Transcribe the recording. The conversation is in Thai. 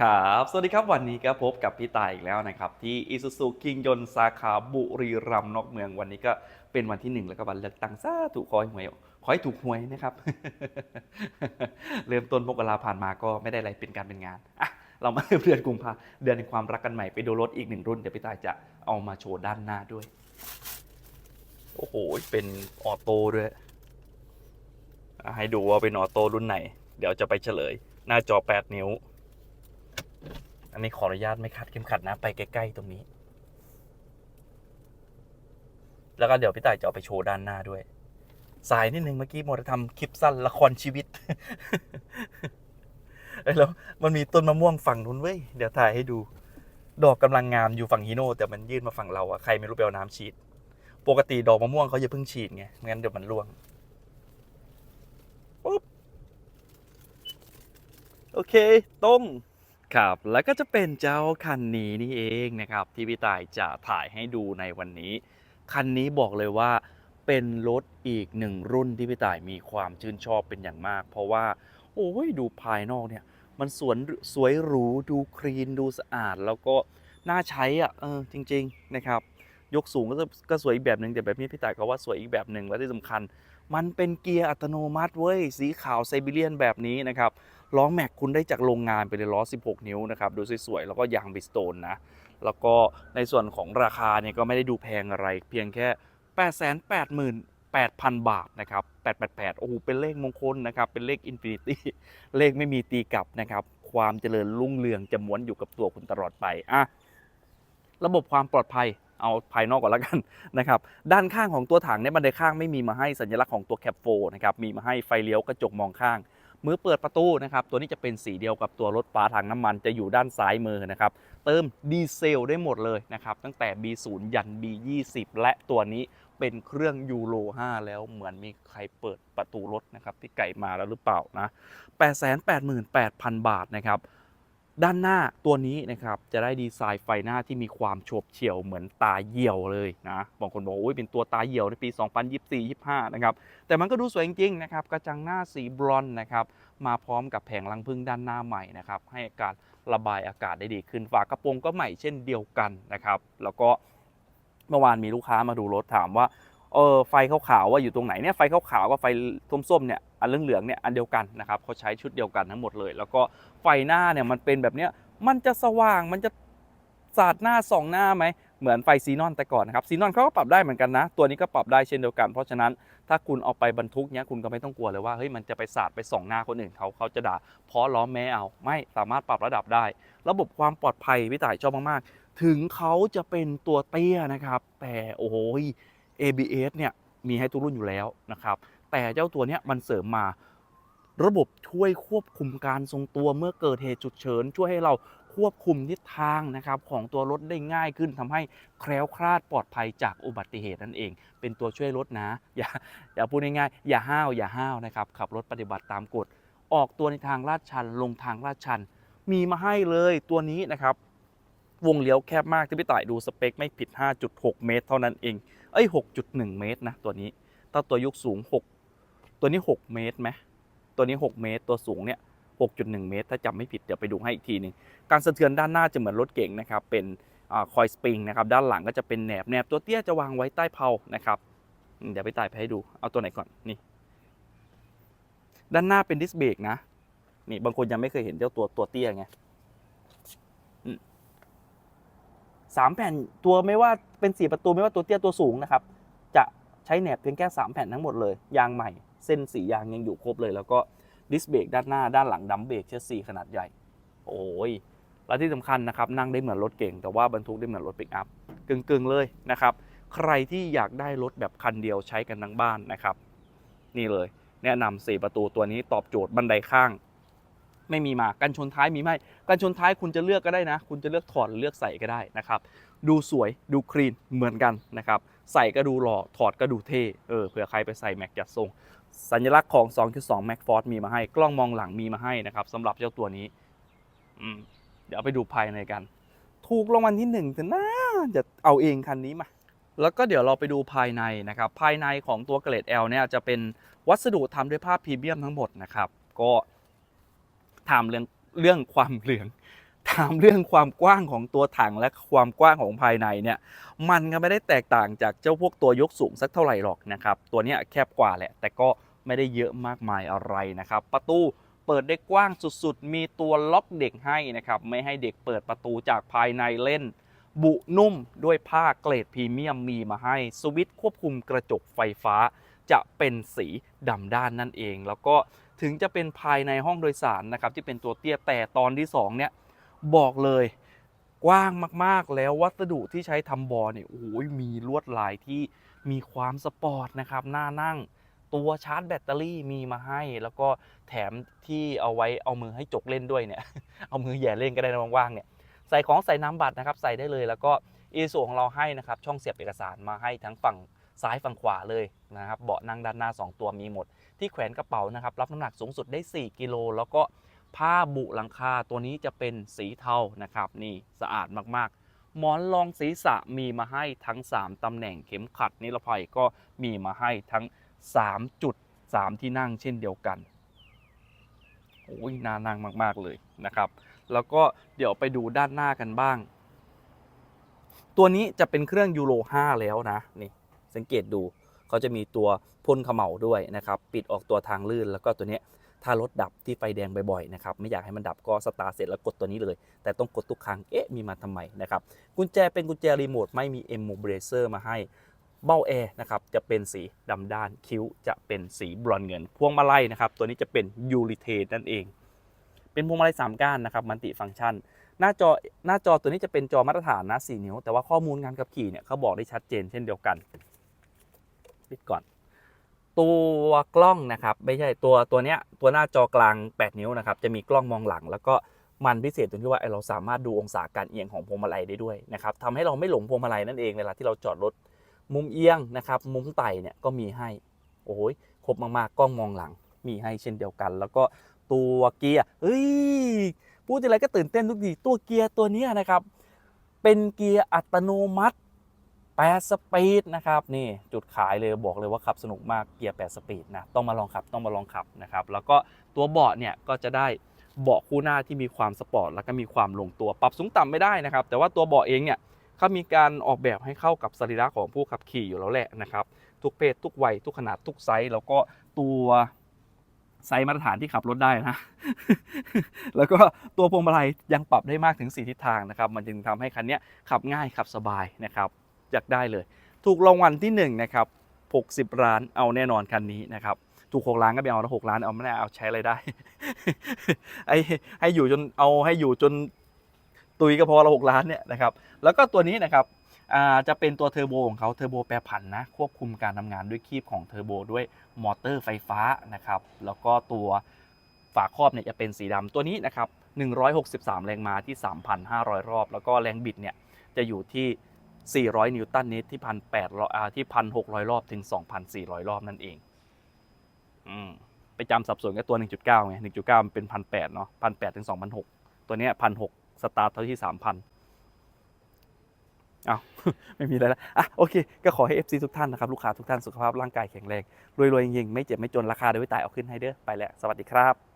ครับ สวัสดีครับวันนี้ก็พบกับพี่ตายอีกแล้วนะครับ ที่อิซูซูกิงยนสาขาบุรีรัมย์นอกเมืองวันนี้ก็เป็นวันที่หนึ่งแล้วก็วันเลือกตั้งซาถูกคอยหวยขอให้ถูกหวยนะครับ เริ่มต้นมกราผ่านมาก็ไม่ได้อะไรเป็นการเป็นงานอะเรามาเริ่มเดือนกุมภาเดือนแห่งความรักกันใหม่ไปดูรถอีกหนึ่งรุ่นเดี๋ยวพี่ตายจะเอามาโชว์ด้านหน้าด้วย โอ้โห เป็นออโต้ด้วยให้ดูว่าเป็นออโต้รุ่นไหน เดี๋ยวจะไปเฉลย หน้าจอ 8 นิ้ว อันนี้ขออนุญาตไม่คัดเข็มขัดนะ ไปใกล้ๆตรงนี้ แล้วก็เดี๋ยวพี่ต่ายจะเอาไปโชว์ด้านหน้าด้วย สายนิดนึงเมื่อกี้โมจะทำคลิปสั้นละครชีวิตเอ้แล้วมันมีต้นมะม่วงฝั่งนู้นเว้ย เดี๋ยวถ่ายให้ดู ดอกกำลังงามอยู่ฝั่งฮิโน่แต่มันยื่นมาฝั่งเราอะใครไม่รู้ไปเอาน้ำฉีด ปกติดอกมะม่วงเขาจะเพิ่งฉีดไงไม่งั้นเดี๋ยวมันร่วงปุ๊บโอเคตรง ครับ แล้วก็จะเป็นเจ้าคันนี้นี่เองนะครับ ที่พี่ต่ายจะถ่ายให้ดูในวันนี้ คันนี้บอกเลยว่าเป็นรถอีกหนึ่งรุ่นที่พี่ต่ายมีความชื่นชอบเป็นอย่างมาก เพราะว่า โอ้ยดูภายนอกเนี่ย มันสวนสวยหรูดูคลีนดูสะอาด แล้วก็น่าใช้อะเออจริง ๆนะครับ ยกสูงก็จะก็สวยอีกแบบหนึ่งแต่แบบนี้พี่ต่ายก็ว่าสวยอีกแบบหนึ่งและที่สำคัญ มันเป็นเกียร์อัตโนมัติเว้ยสีขาวไซบีเรียนแบบนี้นะครับ ล้อแม็กคุณได้จากโรงงานไปเลยล้อ 16 นิ้วนะครับดูสวยๆแล้วก็ยางบิสโตนนะ แล้วก็ในส่วนของราคาเนี่ยก็ไม่ได้ดูแพงอะไร เพียงแค่ 888,000 บาทนะครับ 888 โอ้โห เป็นเลขมงคลนะครับ เป็นเลขอินฟินิตี้ เลขไม่มีตีกลับนะครับ ความเจริญรุ่งเรืองจะม้วนอยู่กับตัวคุณตลอดไป อะ ระบบความปลอดภัย เอาภายนอกก่อนแล้วกันนะครับ ด้านข้างของตัวถังเนี่ยบันไดข้างไม่มีมาให้สัญลักษณ์ของตัวแคปโฟนะครับ มีมาให้ไฟเลี้ยวกระจกมองข้าง มือเปิดประตูนะครับตัวนี้จะเป็นสีเดียวกับตัวรถปลาถังน้ำมันจะอยู่ด้านซ้ายมือนะครับเติมดีเซลได้หมดเลยนะครับตั้งแต่ B0 ยัน B20 และตัวนี้เป็นเครื่องยูโร5 แล้วเหมือนมีใครเปิดประตูรถนะครับที่ไก่มาแล้วหรือเปล่านะ 888,000 บาทนะครับ ด้านหน้าตัวนี้นะครับจะได้ดีไซน์ไฟหน้าที่มีความโฉบเฉี่ยวเหมือนตาเหี่ยวเลยนะบางคนบอกโอ้ยเป็นตัวตาเหี่ยวในปี 2024-25 นะครับแต่มันก็ดูสวยจริงๆนะครับกระจังหน้าสีบรอนซ์นะครับมาพร้อมกับแผงลังพึ่งด้านหน้าใหม่นะครับให้การระบายอากาศได้ดีขึ้นฝากระโปรงก็ใหม่เช่นเดียวกันนะครับแล้วก็เมื่อวานมีลูกค้ามาดูรถถามว่าเออไฟขาวๆว่าอยู่ตรงไหนเนี่ยไฟขาวๆกับไฟส้มๆเนี่ย อันเหลืองๆเนี่ยอันเดียวกันนะครับเขาใช้ชุดเดียวกันทั้งหมดเลย แล้วก็ไฟหน้าเนี่ยมันเป็นแบบเนี้ยมันจะสว่างมันจะสาดหน้าส่องหน้าไหมเหมือนไฟซีนอนแต่ก่อนนะครับซีนอนเขาก็ปรับได้เหมือนกันนะ ตัวนี้ก็ปรับได้เช่นเดียวกันเพราะฉะนั้นถ้าคุณเอาไปบรรทุกเนี้ยคุณก็ไม่ต้องกลัวเลยว่าเฮ้ยมันจะไปสาดไปส่องหน้าคนอื่นเขาเขาจะด่าเพราะล้อแม้เอาไม่สามารถปรับระดับได้ ระบบความปลอดภัยพี่ต่ายชอบมากๆ ถึงเขาจะเป็นตัวเตี้ยนะครับ แต่โอ้โห ABS เนี่ยมีให้ทุกรุ่นอยู่แล้วนะครับ แต่เจ้าตัวนี้มันเสริมมา ระบบช่วยควบคุมการทรงตัวเมื่อเกิดเหตุฉุกเฉินช่วยให้เราควบคุมทิศทางนะครับของตัวรถได้ง่ายขึ้นทำให้แคล้วคลาดปลอดภัยจากอุบัติเหตุนั่นเอง เป็นตัวช่วยรถนะ อย่าอย่าพูดง่ายๆอย่าห้าวอย่าห้าวนะครับขับรถปฏิบัติตามกฎ ออกตัวในทางลาดชัน ลงทางลาดชัน มีมาให้เลยตัวนี้นะครับ วงเลี้ยวแคบมากที่พี่ต่ายดูสเปคไม่ผิด 5.6 เมตร เท่านั้นเองเอ้ย6.1 เมตรนะตัวนี้ ถ้าตัวยกสูง 6 ตัวนี้ 6 เมตรไหมตัวนี้ 6 เมตร ตัวสูงเนี่ย 6.1 เมตร ถ้าจำไม่ผิด เดี๋ยวไปดูให้อีกทีหนึ่งการสะเทือนด้านหน้าจะเหมือนรถเก๋งนะครับ เป็นคอยสปริงนะครับ ด้านหลังก็จะเป็นแหนบ แหนบตัวเตี้ยจะวางไว้ใต้เพลานะครับ เดี๋ยวไปต่ายไปให้ดู เอาตัวไหนก่อน นี่ ด้านหน้าเป็นดิสเบรกนะ นี่บางคนยังไม่เคยเห็นเจ้าตัวตัวเตี้ยไงสามแผ่นตัวไม่ว่าเป็นสี่ประตูไม่ว่าตัวเตี้ยตัวสูงนะครับ จะใช้แหนบเพียงแค่3แผ่นทั้งหมดเลยยางใหม่ เส้นสียางยังอยู่ครบเลย แล้วก็ดิสเบรกด้านหน้าด้านหลังดัมเบรกเชสซีขนาดใหญ่ โอ้ยและที่สำคัญนะครับนั่งได้เหมือนรถเก่ง แต่ว่าบรรทุกได้เหมือนรถปิกอัพกึ่งๆเลยนะครับ ใครที่อยากได้รถแบบคันเดียวใช้กันทั้งบ้านนะครับ นี่เลย แนะนำสี่ประตูตัวนี้ตอบโจทย์บันไดข้าง ไม่มีมากันชนท้ายมีไหมกันชนท้ายคุณจะเลือกก็ได้นะ คุณจะเลือกถอดหรือเลือกใส่ก็ได้นะครับ ดูสวยดูคลีนเหมือนกันนะครับ ใส่ก็ดูหล่อถอดก็ดูเท่เออเผื่อใครไปใส่แม็กจัดทรง สัญลักษณ์ของ 2.2 Mac Force มีมาให้กล้องมองหลังมีมาให้นะครับสำหรับเจ้าตัวนี้เดี๋ยวไปดูภายในกัน ถูกรางวัลที่หนึ่งแต่น่าจะเอาเองคันนี้มา แล้วก็เดี๋ยวเราไปดูภายในนะครับ ภายในของตัวเกรด L เนี่ยจะเป็นวัสดุทำด้วยผ้าพรีเมียมทั้งหมดนะครับ ก็ถามเรื่องเรื่องความเหลืองามเรื่องความกว้างของตัวถังและความกว้างของภายในเนี่ยมันก็ไม่ได้แตกต่างจากเจ้าพวกตัวยกสูงสักเท่าไหร่หรอกนะครับตัวนี้แคบกว่าแหละ แต่ก็ไม่ได้เยอะมากมายอะไรนะครับ ประตูเปิดได้กว้างสุดๆ มีตัวล็อกเด็กให้นะครับไม่ให้เด็กเปิดประตูจากภายในเล่น บุนุ่มด้วยผ้าเกรดพรีเมียมมีมาให้สวิตช์ควบคุมกระจกไฟฟ้า จะเป็นสีดำด้านนั่นเอง แล้วก็ถึงจะเป็นภายในห้องโดยสารนะครับที่เป็นตัวเตี้ยแต่ตอนที่สองเนี่ย บอกเลยกว้างมากๆ แล้ววัสดุที่ใช้ทำบอเนี่ยโอ้ยมีลวดลายที่มีความสปอร์ตนะครับหน่านั่ง ตัวชาร์จแบตเตอรี่มีมาให้ แล้วก็แถมที่เอาไว้เอามือให้จกเล่นด้วยเนี่ย เอามือแย่เล่นก็ได้นะว่างๆเนี่ยใส่ของใส่น้ำบัตรนะครับใส่ได้เลยแล้วก็อีสูของเราให้นะครับช่องเสียบเอกสารมาให้ทั้งฝั่งซ้ายฝั่งขวาเลยนะครับเบาะนั่งด้านหน้า 2 ตัวมีหมด ที่แขวนกระเป๋านะครับรับน้ำหนักสูงสุดได้ 4 กิโลแล้วก็ ผ้าบุหลังคาตัวนี้จะเป็นสีเทานะครับนี่สะอาดมากๆ หมอนรองศีรษะมีมาให้ทั้ง 3ตำแหน่งเข็มขัดนิรภัยก็มีมาให้ทั้ง 3 จุด 3 ที่นั่งเช่นเดียวกันโอ้ยน่านั่งมาก ๆ เลยนะครับ แล้วก็เดี๋ยวไปดูด้านหน้ากันบ้าง ตัวนี้จะเป็นเครื่องยูโร 5 แล้วนะนี่สังเกตดูเขาจะมีตัวพ่นเขม่าด้วยนะครับ ปิดออกตัวทางลื่นแล้วก็ตัวนี้ ถ้ารถดับที่ไฟแดงบ่อยๆนะครับไม่อยากให้มันดับก็สตาร์ทเสร็จแล้วกดตัวนี้เลย แต่ต้องกดทุกครั้งเอ๊ะมีมาทำไมนะครับกุญแจเป็นกุญแจรีโมทไม่มี M Mobilizer มาให้เบ้าแอร์นะครับจะเป็นสีดำด้านคิ้วจะเป็นสีบรอนเงิน พวงมาลัยนะครับตัวนี้จะเป็นยูริเทนนั่นเอง เป็นพวงมาลัย3ก้านนะครับมัลติฟังก์ชัน หน้าจอหน้าจอตัวนี้จะเป็นจอมาตรฐานนะ4นิ้ว แต่ว่าข้อมูลการขับขี่เนี่ยเขาบอกได้ชัดเจนเช่นเดียวกันปิดก่อน ตัวกล้องนะครับไม่ใช่ตัวตัวเนี้ยตัวหน้าจอกลาง 8 นิ้วนะครับจะมีกล้องมองหลัง แล้วก็มันพิเศษตรงที่ว่าเราสามารถดูองศาการเอียงของพวงมาลัยได้ด้วยนะครับทำให้เราไม่หลงพวงมาลัยนั่นเองเวลาที่เราจอดรถมุมเอียงนะครับมุมไต่เนี่ยก็มีให้โอ้ยครบมากๆกล้องมองหลัง มีให้เช่นเดียวกัน แล้วก็ตัวเกียร์เฮ้ยพูดอะไรก็ตื่นเต้นทุกทีตัวเกียร์ตัวนี้นะครับเป็นเกียร์อัตโนมัติ 8 สปีดนะครับนี่จุดขายเลยบอกเลยว่าขับสนุกมากเกียร์ 8 สปีดนะต้องมาลองขับต้องมาลองขับนะครับแล้วก็ตัวเบาะเนี่ยก็จะได้เบาะคู่หน้าที่มีความสปอร์ตแล้วก็มีความลงตัวปรับสูงต่ำไม่ได้นะครับ แต่ว่าตัวเบาะเองเนี่ยเขามีการออกแบบให้เข้ากับสรีระของผู้ขับขี่อยู่แล้วแหละนะครับทุกเพศทุกวัยทุกขนาดทุกไซส์แล้วก็ตัวไซส์มาตรฐานที่ขับรถได้นะ แล้วก็ตัวพวงมาลัยยังปรับได้มากถึง 4 ทิศทางนะครับ มันจึงทำให้คันนี้ขับง่ายขับสบายนะครับ อยากได้เลย ถูกรางวัลที่1นะครับ60 ล้านเอาแน่นอนคันนี้นะครับถูก6ล้านก็ไม่เอาแล้ว6ล้านเอาไม่ได้เอาใช้อะไรได้ไอ้ให้อยู่จนเอาให้อยู่จนตุยก็พอละ6ล้านเนี่ยนะครับแล้วก็ตัวนี้นะครับจะเป็นตัวเทอร์โบของเขาเทอร์โบแปรผันนะควบคุมการทำงานด้วยคีบของเทอร์โบด้วยมอเตอร์ไฟฟ้านะครับแล้วก็ตัวฝาครอบเนี่ยจะเป็นสีดำตัวนี้นะครับ163 แรงม้าที่ 3,500 รอบ แล้วก็แรงบิดเนี่ยจะอยู่ที่ 400 นิวตันเมตรที่1,800อ่าที่1,600รอบถึง 2,400 รอบนั่นเอง อืมไปจำสับสนกับตัว 1.9ไง1.9 มันเป็น1,800เนาะ1,800ถึง2,600ตัวเนี้ย1,600สตาร์ทเท่าที่3,000เอาไม่มีอะไรแล้วอะโอเค ก็ขอให้ FC ทุกท่านนะครับ ลูกค้าทุกท่านสุขภาพร่างกายแข็งแรง รวยๆเงงๆไม่เจ็บไม่จนราคาเดี๋ยวไว้ตายเอาขึ้นให้เด้อไปแล้ว สวัสดีครับ